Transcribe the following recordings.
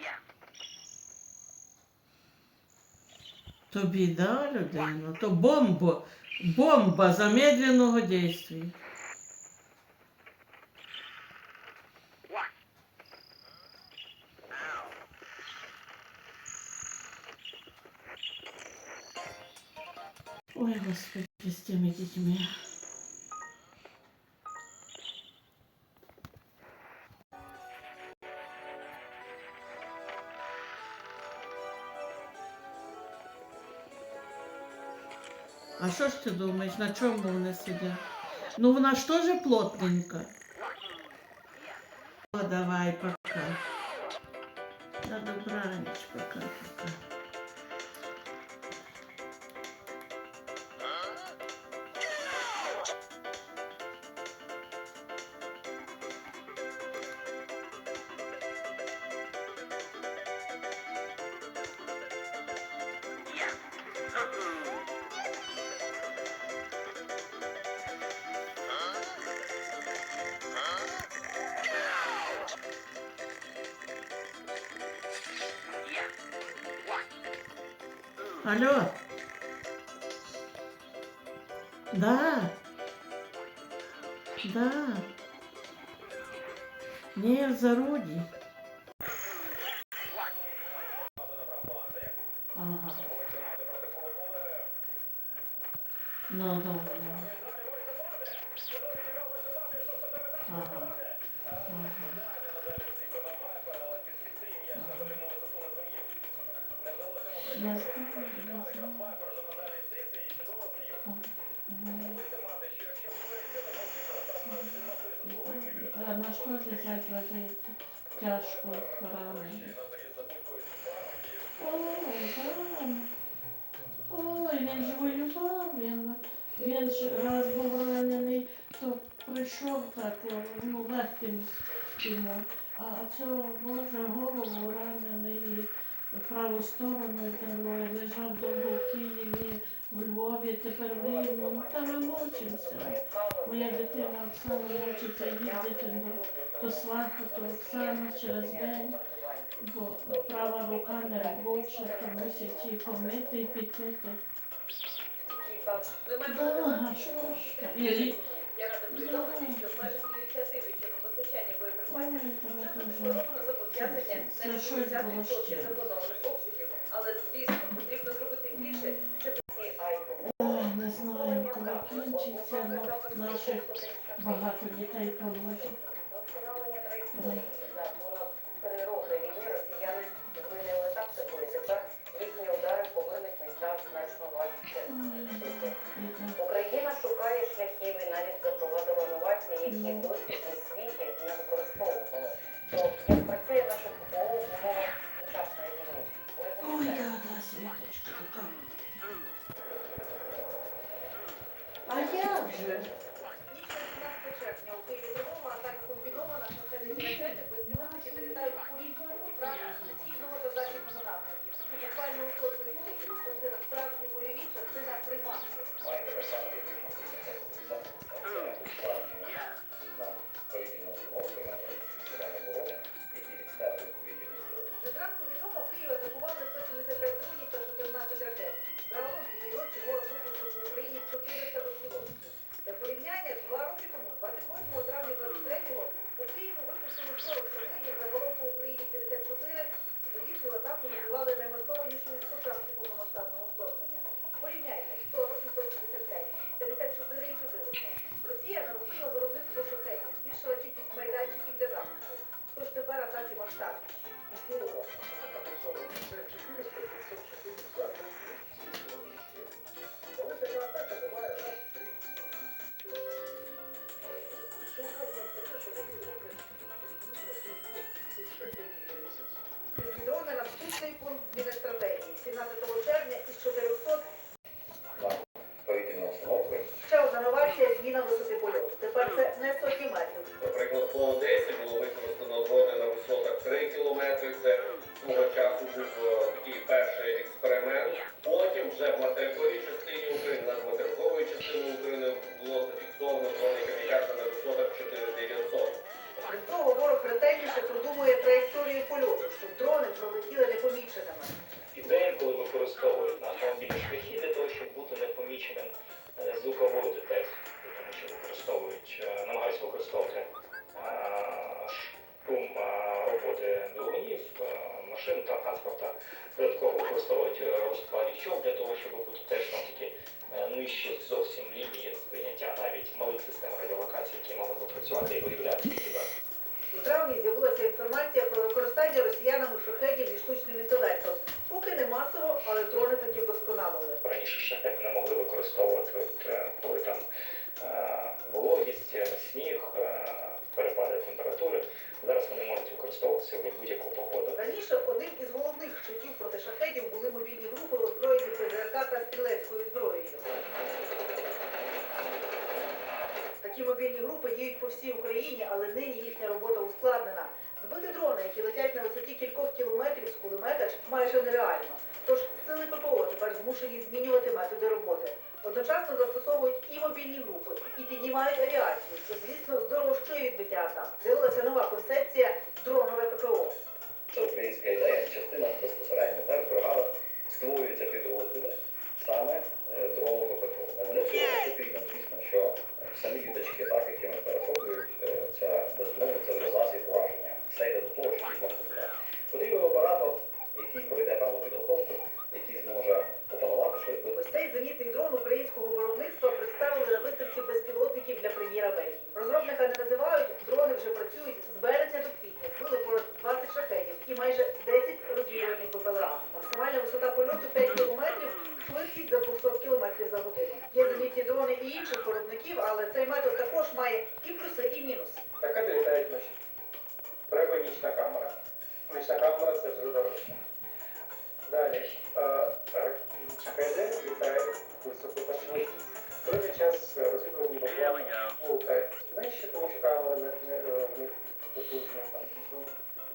Yeah. То біда людина, то бомба, бомба замедленного действия. Ой, господи, з тими дітьми. А що ж ти думаєш, на чому вони сидять? Ну вона ж теж плотненька. О, давай, пока. На добраніч, пока, пока. Алло. Да. Да. Не, в зароді. Я на що взяти ложити тяжко поранений? Ой, рано. Ой, він ж воював, він, він ж раз був ранений, то прийшов так, ну, легким йому. А цього, Боже, голову ранений, праву сторону дало, і лежав довго в Києві, в Львові, тепер в Рівному, та вимучився. Моя дитина Оксана вчиться їздити до, до сваху, то Оксана через день, бо права рука не робоча, то мусить її помити і піти. Да, що ж. Я рада повідомити, що в межах ініціативи щодо постачання боєприпасів Ой, зобов'язання на щось було 80% ще. запланованих обсягів. Але, звісно, потрібно зробити більше, щоб ці айко. Не знаю, коли кінчиться, наших багато дітей положить. Як же? Ніч 15 червня у Києві Львова атака комбінована, шахеди і ракети стратегічний пункт зміни стратегії 17 червня із 4 Що для того, щоб теж там таки е, нижче зовсім лінії сприйняття навіть малих систем радіолокації, які могли б працювати і виявляти. У травні з'явилася інформація про використання росіянами шахетів зі штучним інтелектом. Поки не масово, але дрони таки вдосконалили. Раніше шахет не могли використовувати мобільні групи діють по всій Україні, але нині їхня робота ускладнена. Збити дрони, які летять на висоті кількох кілометрів з кулемета, майже нереально. Тож сили ППО тепер змушені змінювати методи роботи. Одночасно застосовують і мобільні групи, і піднімають авіацію, що, звісно, здорожчує відбиття атак. З'явилася нова концепція цей метод також має і плюси, і мінуси. Так це літають. Треба нічна камера. Нічна камера це вже дорожче. Далі. КД літає високо пошли. В час розвідувальні поклали лутають нижче, тому що камера в потужна,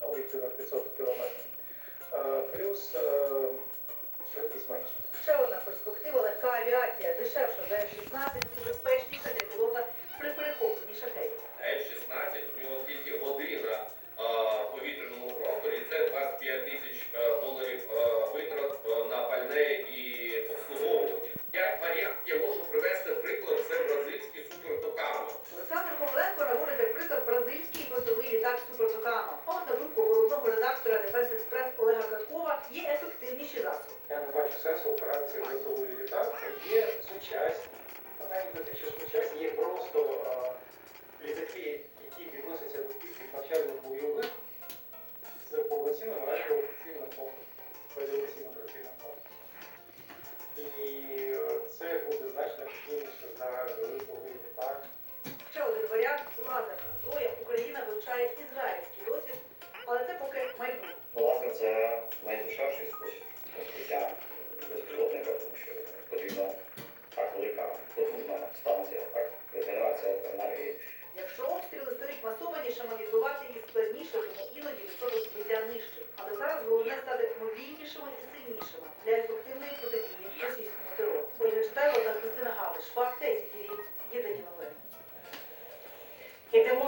об'єктивно 500 кілометрів. Плюс э, швидкість менше. Ще одна перспектива, легка авіація, дешевша за F-16. роками а на думку головного редактора Дефенс Експрес Олега Каткова є ефективніші засоби. Я не бачу сенсу операції готової літак. Є сучасні, вона не те, що сучасні, є просто.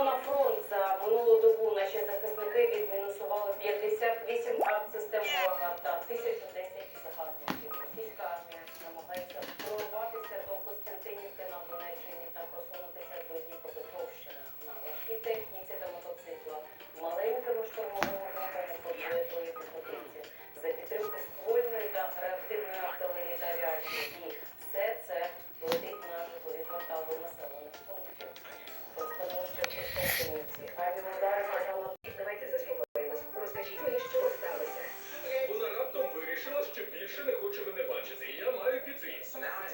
на фронт за минулу добу наші захисники відмінусували 58 систем ворога та тисяч. So now it's